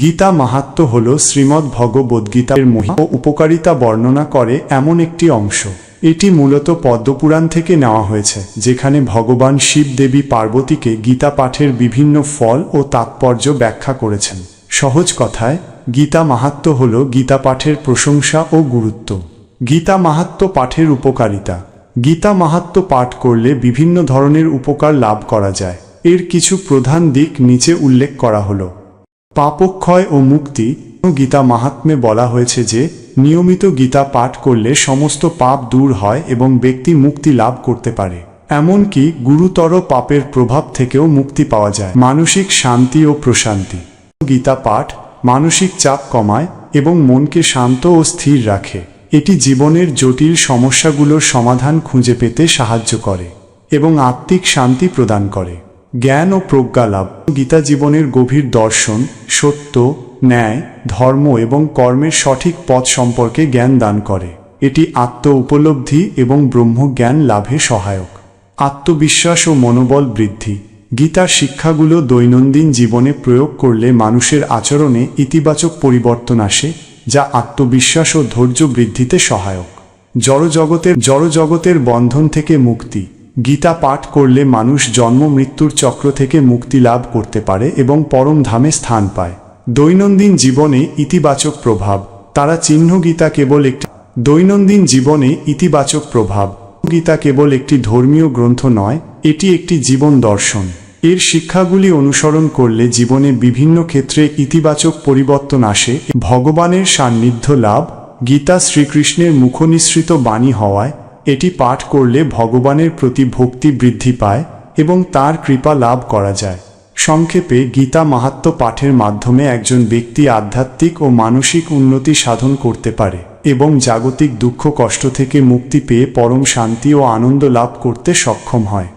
গীতা মাহাত্ম হল শ্রীমদ্ ভগবদ্গীতার মহিমা ও উপকারিতা বর্ণনা করে এমন একটি অংশ। এটি মূলত পদ্মপুরাণ থেকে নেওয়া হয়েছে, যেখানে ভগবান শিব দেবী পার্বতীকে গীতা পাঠের বিভিন্ন ফল ও তাৎপর্য ব্যাখ্যা করেছেন। সহজ কথায়, গীতা মাহাত্ম হল গীতা পাঠের প্রশংসা ও গুরুত্ব। গীতা মাহাত্ম পাঠের উপকারিতা। গীতা মাহাত্ম পাঠ করলে বিভিন্ন ধরনের উপকার লাভ করা যায়। এর কিছু প্রধান দিক নিচে উল্লেখ করা হলো। পাপক্ষয় ও মুক্তি গীতা মাহাত্মে বলা হয়েছে যে, নিয়মিত গীতা পাঠ করলে সমস্ত পাপ দূর হয় এবং ব্যক্তি মুক্তি লাভ করতে পারে। এমনকি গুরুতর পাপের প্রভাব থেকেও মুক্তি পাওয়া যায়। মানসিক শান্তি ও প্রশান্তি। গীতা পাঠ মানসিক চাপ কমায় এবং মনকে শান্ত ও স্থির রাখে। এটি জীবনের জটিল সমস্যাগুলোর সমাধান খুঁজে পেতে সাহায্য করে এবং আত্মিক শান্তি প্রদান করে। জ্ঞান ও প্রজ্ঞা লাভ। গীতা জীবনের গভীর দর্শন, সত্য, ন্যায়, ধর্ম এবং কর্মের সঠিক পথ সম্পর্কে জ্ঞান দান করে। এটি আত্ম উপলব্ধি এবং ব্রহ্মজ্ঞান লাভে সহায়ক। আত্মবিশ্বাস ও মনোবল বৃদ্ধি। গীতার শিক্ষাগুলো দৈনন্দিন জীবনে প্রয়োগ করলে মানুষের আচরণে ইতিবাচক পরিবর্তন আসে, যা আত্মবিশ্বাস ও ধৈর্য বৃদ্ধিতে সহায়ক। জড়জগতের জড়জগতের বন্ধন থেকে মুক্তি। গীতা পাঠ করলে মানুষ জন্ম মৃত্যুর চক্র থেকে মুক্তি লাভ করতে পারে এবং পরম ধামে স্থান পায়। দৈনন্দিন জীবনে ইতিবাচক প্রভাব। তারা চিহ্ন গীতা কেবল একটি দৈনন্দিন জীবনে ইতিবাচক প্রভাব। গীতা কেবল একটি ধর্মীয় গ্রন্থ নয়, এটি একটি জীবন দর্শন। এর শিক্ষাগুলি অনুসরণ করলে জীবনে বিভিন্ন ক্ষেত্রে ইতিবাচক পরিবর্তন আসে। ভগবানের সান্নিধ্য লাভ, গীতা শ্রীকৃষ্ণের মুখনিসৃত বাণী হওয়ায় এটি পাঠ করলে ভগবানের প্রতি ভক্তি বৃদ্ধি পায় এবং তার কৃপা লাভ করা যায়। সংক্ষেপে গীতা মাহাত্ম পাঠের মাধ্যমে একজন ব্যক্তি আধ্যাত্মিক ও মানসিক উন্নতি সাধন করতে পারে এবং জাগতিক দুঃখ কষ্ট থেকে মুক্তি পেয়ে পরম শান্তি ও আনন্দ লাভ করতে সক্ষম হয়।